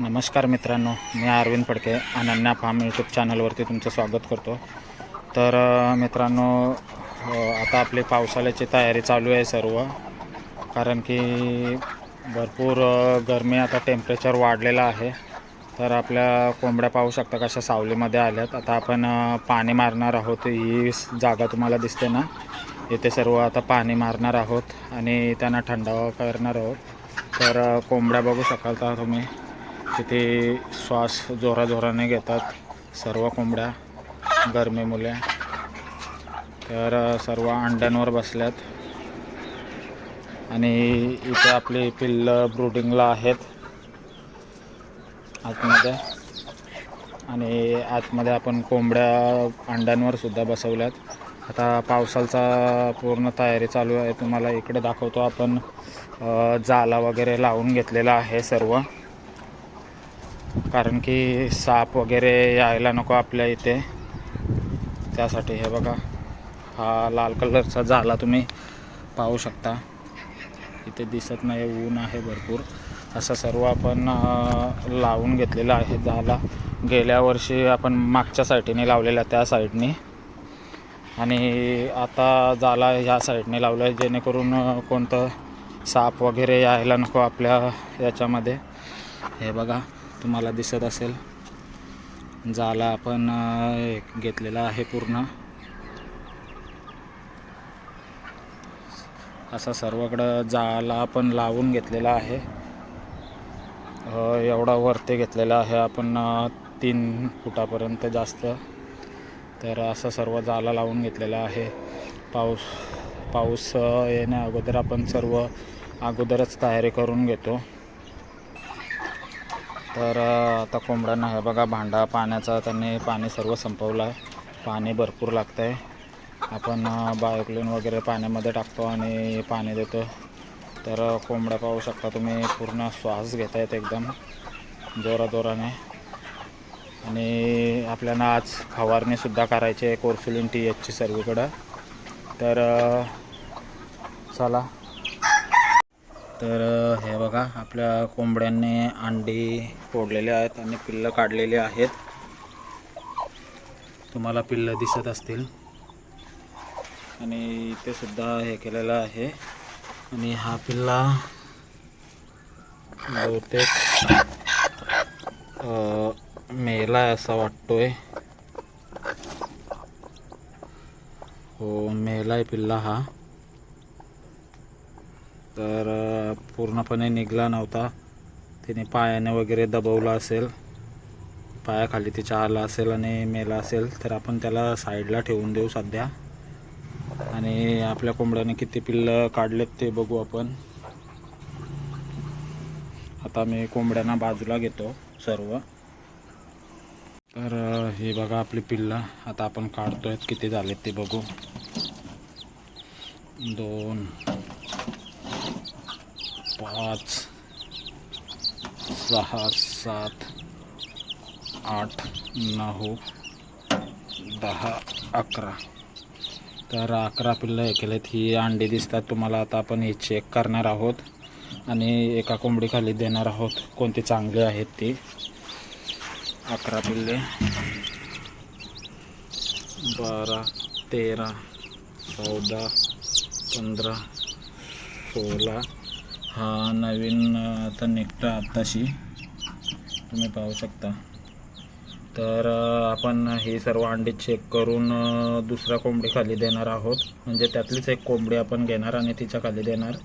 नमस्कार मित्रांनो मी अरविंद फडके अनन्या फार्म यूट्यूब चॅनलवरती तुमचं स्वागत करतो. तर मित्रांनो आता आपली पावसाळ्याची तयारी चालू आहे सर्व. कारण की भरपूर गरमी आता टेम्परेचर वाढलेलं आहे. तर आपल्या कोंबड्या पाहू शकता कशा सावलीमध्ये आल्यात. आता आपण पाणी मारणार आहोत. ही जागा तुम्हाला दिसते ना? इथे सर्व आता पाणी मारणार आहोत आणि त्यांना थंडावा करणार आहोत. तर कोंबड्या बघू शकाल तर तुम्ही? तिथे श्वास जोराजोराने घेतात. सर्व कोंबड्या गरमीमुळे तर सर्व अंड्यांवर बसल्यात. आणि इथे आपली पिल्लं ब्रुडिंगला आहेत. आतमध्ये. आणि आतमध्ये आपण कोंबड्या अंड्यांवर सुद्धा बसवल्यात. आता पावसाचा पूर्ण तयारी चालू आहे. तुम्हाला इकडे दाखवतो आपण जाला वगैरे लावून घेतलेला आहे सर्व. कारण की साप वगैरे यायला नको आपल्या इथे. त्यासाठी हे बघा हा लाल कलरचा झाला तुम्ही. पाहू शकता. इथे दिसत नाही ऊन आहे भरपूर. असं सर्व आपण लावून घेतलेलं आहे. झाला. गेल्या वर्षी आपण मागच्या साईडने लावलेला त्या साईडने. आणि आता जाला ह्या साईडने लावलं आहे जेणेकरून कोणतं साप वगैरे यायला नको आपल्या याच्यामध्ये. हे बघा. तुम्हाला दिसत असेल. जाला आपण घेतलेला आहे पूर्ण. असा सर्वकडं जाला आपण लावून घेतलेला आहे. एवढा वरती घेतलेला आहे आपण तीन फुटापर्यंत जास्त. तर असं सर्व जाला लावून घेतलेला आहे. पाऊस पाऊस येण्या अगोदर आपण सर्व अगोदरच तयारी करून घेतो. तर आता कोंबड्यांना हे बघा भांडा पाण्याचा त्यांनी पाणी सर्व संपवलं आहे. पाणी भरपूर लागतं आहे आपण बायोक्लिन वगैरे पाण्यामध्ये टाकतो आणि पाणी देतो. तर कोंबड्या पाहू शकता तुम्ही पूर्ण श्वास घेत आहेत एकदम जोराजोराने. आणि आपल्याला आज फवारणीसुद्धा करायची आहे कोर्सुलिन टी एचची सर्वीकडं. तर चला. तर हे बघा आपल्या कोंबड्यांनी अंडी फोडलेले आहेत आणि पिल्लं काढलेली आहेत. तुम्हाला पिल्लं दिसत असतील. आणि इथे सुद्धा हे केलेलं आहे. आणि हा पिल्ला बहुतेक मेला आहे असा वाटतोय. हो मेला आहे पिल्ला हा. तर पूर्णपणे निघला नव्हता. तिने पायाने वगैरे दबवला असेल. पायाखाली तिच्या आला असेल आणि मेला असेल तर आपण त्याला साईडला ठेवून देऊ सध्या. आणि आपल्या कोंबड्याने किती पिल्लं काढलेत ते बघू आपण. आता मी कोंबड्यांना बाजूला घेतो सर्व. तर हे बघा आपली पिल्लं. आता आपण काढतोय किती झालेत ते बघू. दोन पाच सहा सात आठ नऊ दहा अकरा. तर अकरा पिल्लं हे केलेत ही अंडी दिसतात तुम्हाला. आता आपण हे चेक करणार आहोत आणि एका कोंबडीखाली देणार आहोत. कोणते चांगले आहेत ते? अकरा पिल्ले. बारा तेरा चौदा पंधरा सोळा हा नवीन आता निघता आत्ताशी. तुम्ही पाहू शकता. तर आपण ही सर्व अंडी चेक करून दुसऱ्या कोंबडी खाली देणार आहोत. म्हणजे त्यातलीच एक कोंबडी आपण घेणार आणि तिच्या खाली देणार.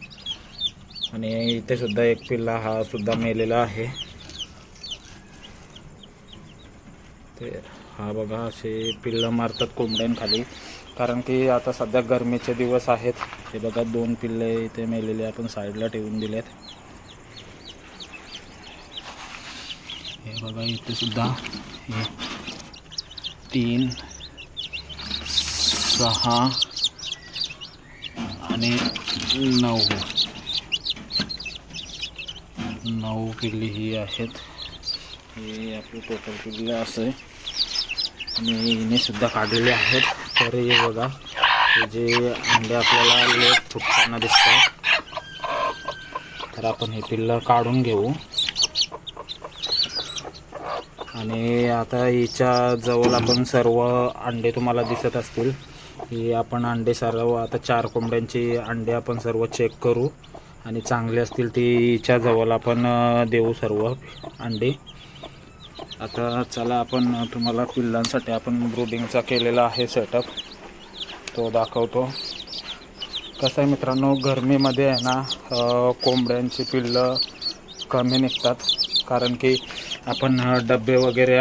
आणि इथे सुद्धा एक पिल्ला हा सुद्धा मेलेला आहे. ते हा बघा असे पिल्लं मारतात कोंबड्यांखाली. कारण की आता सध्या गरमीचे दिवस आहेत. हे बघा दोन पिल्ले इथे मेलेले आपण साईडला ठेवून दिलेत. हे बघा इथे सुद्धा हे तीन सहा आणि नऊ. नऊ पिल्ली ही आहेत. हे आपली टोटल पिल्ले असं. आहे आणि हिने सुद्धा काढलेले आहेत. तर हे बघा जे अंडे आपल्याला लेट फुटताना दिसतात. तर आपण हे पिल्लं काढून घेऊ. आणि आता हिच्या जवळ आपण सर्व अंडे तुम्हाला दिसत असतील. की आपण अंडे सर्व आता चार कोंबड्यांची अंडे आपण सर्व चेक करू. आणि चांगले असतील ती हिच्या जवळ आपण देऊ सर्व अंडे. आता चला आपण तुम्हाला पिल्लांसाठी आपण ब्रुडिंगचा केलेला आहे सेटअप तो दाखवतो. कसं आहे मित्रांनो गरमीमध्ये आहे ना कोंबड्यांची पिल्लं कमी निघतात. कारण की आपण डबे वगैरे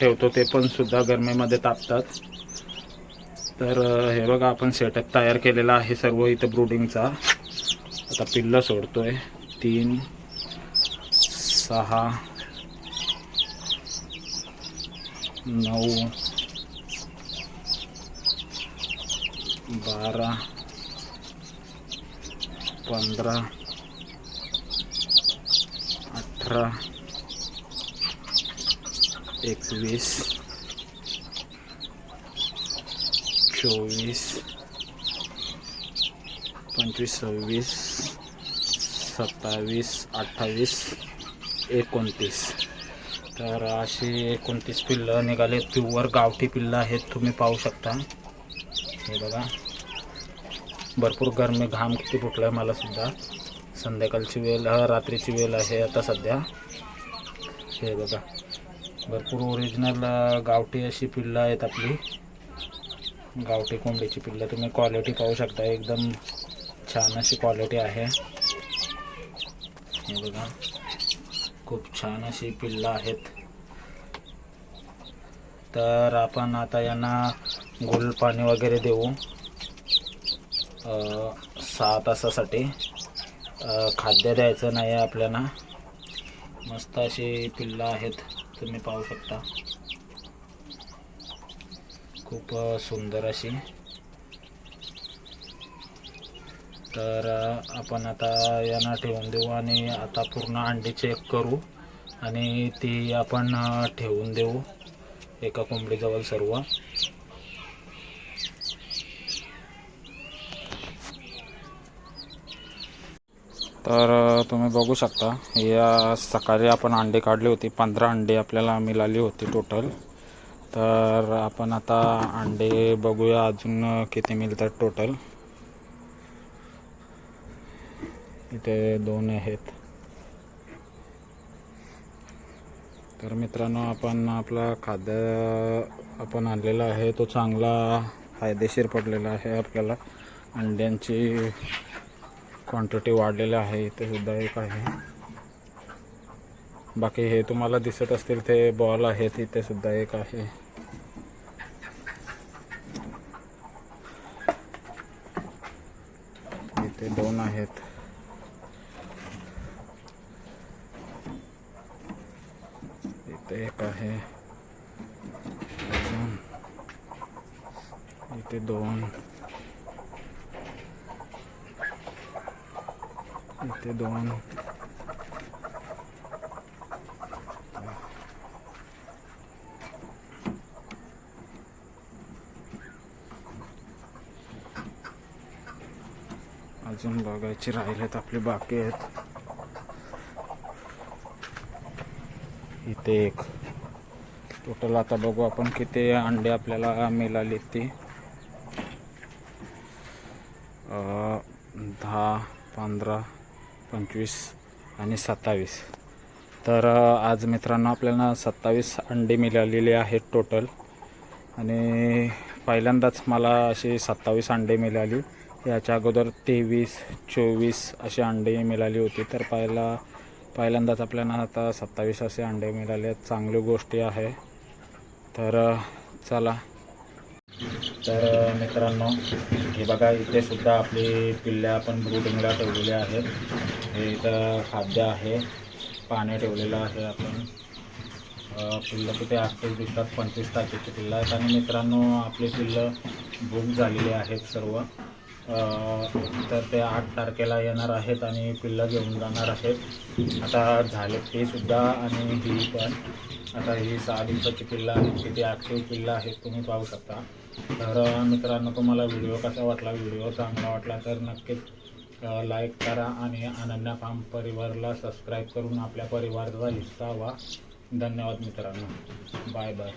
ठेवतो ते पण सुद्धा गरमीमध्ये तापतात. तर हे बघा आपण सेटअप तयार केलेला आहे सर्व इथं ब्रुडिंगचा आता पिल्लं आहे तीन सहा नऊ बारा पंधरा अठरा एकवीस चोवीस पंचवीस सव्वीस सत्तावीस अठ्ठावीस एकोणतीस. तर अशी एकोणतीस पिल्लं निघाले. प्युअर गावठी पिल्लं आहेत तुम्ही पाहू शकता. हे बघा. भरपूर गरमी घाम किती फुटला आहे मला सुद्धा. संध्याकाळची वेळ रात्रीची वेळ आहे आता सध्या. हे बघा. भरपूर ओरिजिनल गावठी अशी पिल्लं आहेत आपली. गावठी कोंबडीची पिल्लं तुम्ही क्वालिटी पाहू शकता. एकदम छान अशी क्वालिटी आहे. हे बघा. खूप छान अशी पिल्लं आहेत. तर आपण आता यांना गुल पाणी वगैरे देऊ. सहा तासासाठी. खाद्य द्यायचं नाही आहे आपल्याला. मस्त अशी पिल्लं आहेत. तुम्ही पाहू शकता. खूप सुंदर अशी. तर आपण आता यांना ठेवून देऊ आणि आता पूर्ण अंडी चेक करू आणि ती आपण ठेवून देऊ एका कोंबडीजवळ सर्व. तर तुम्ही बघू शकता या सकाळी आपण अंडे काढली होती पंधरा अंडे आपल्याला मिळाली होती टोटल तर आपण आता अंडे बघूया अजून किती मिळतात टोटल इथे दोन आहेत. तर मित्रांनो आपण आपला खाद्य आपण आणलेला आहे. तो चांगला फायदेशीर पडलेला आहे आपल्याला. अंड्यांची क्वांटिटी वाढलेली आहे. इथे सुद्धा एक आहे. बाकी हे तुम्हाला दिसत असतील ते बॉल आहेत. इथे सुद्धा एक आहे इथे दोन आहेत ते एक आहे. अजून. इथे दोन. इथे दोन. अजून बघायचे राहिलेत आपले बाकी आहेत. ते एक टोटल आता बघू आपण किती अंडे आपल्याला मिळाली ती. दहा पंधरा पंचवीस आणि सत्तावीस. तर आज मित्रांनो आपल्याला सत्तावीस अंडे मिळालेली आहेत टोटल आणि पहिल्यांदाच मला अशी सत्तावीस अंडे मिळाली. याच्या अगोदर तेवीस चोवीस अशी अंडे मिळाली होती. तर पहिला पहिल्यांदाच आपल्याला आता सत्तावीस असे अंडे मिळाले आहेत. चांगली गोष्टी आहे. तर चला. तर मित्रांनो हे बघा इथे सुद्धा आपली पिल्ले आपण ब्रूडिंगला ठेवलेले आहेत. हे इथं खाद्य आहे. पाणी ठेवलेलं आहे आपण. पिल्लं किती ॲक्टिव्ह दिसतात. पंचवीस तारखेची पिल्लं आहेत. आणि मित्रांनो आपली पिल्लं बुक झालेली आहेत सर्व. तर ते आठ तारखेला येणार आहेत आणि पिल्लं घेऊन जाणार आहेत. आता झाले ते सुद्धा आणि ही पण. आता ही सहा दिवसाची पिल्लं आहेत किती ॲक्टिव्ह पिल्लं आहेत तुम्ही पाहू शकता. तर मित्रांनो तुम्हाला व्हिडिओ कसा वाटला व्हिडिओ चांगला वाटला तर नक्कीच लाईक करा आणि अनन्या फार्म परिवारला सबस्क्राईब करून आपल्या परिवाराचा हिस्सा व्हा. धन्यवाद मित्रांनो. Bye bye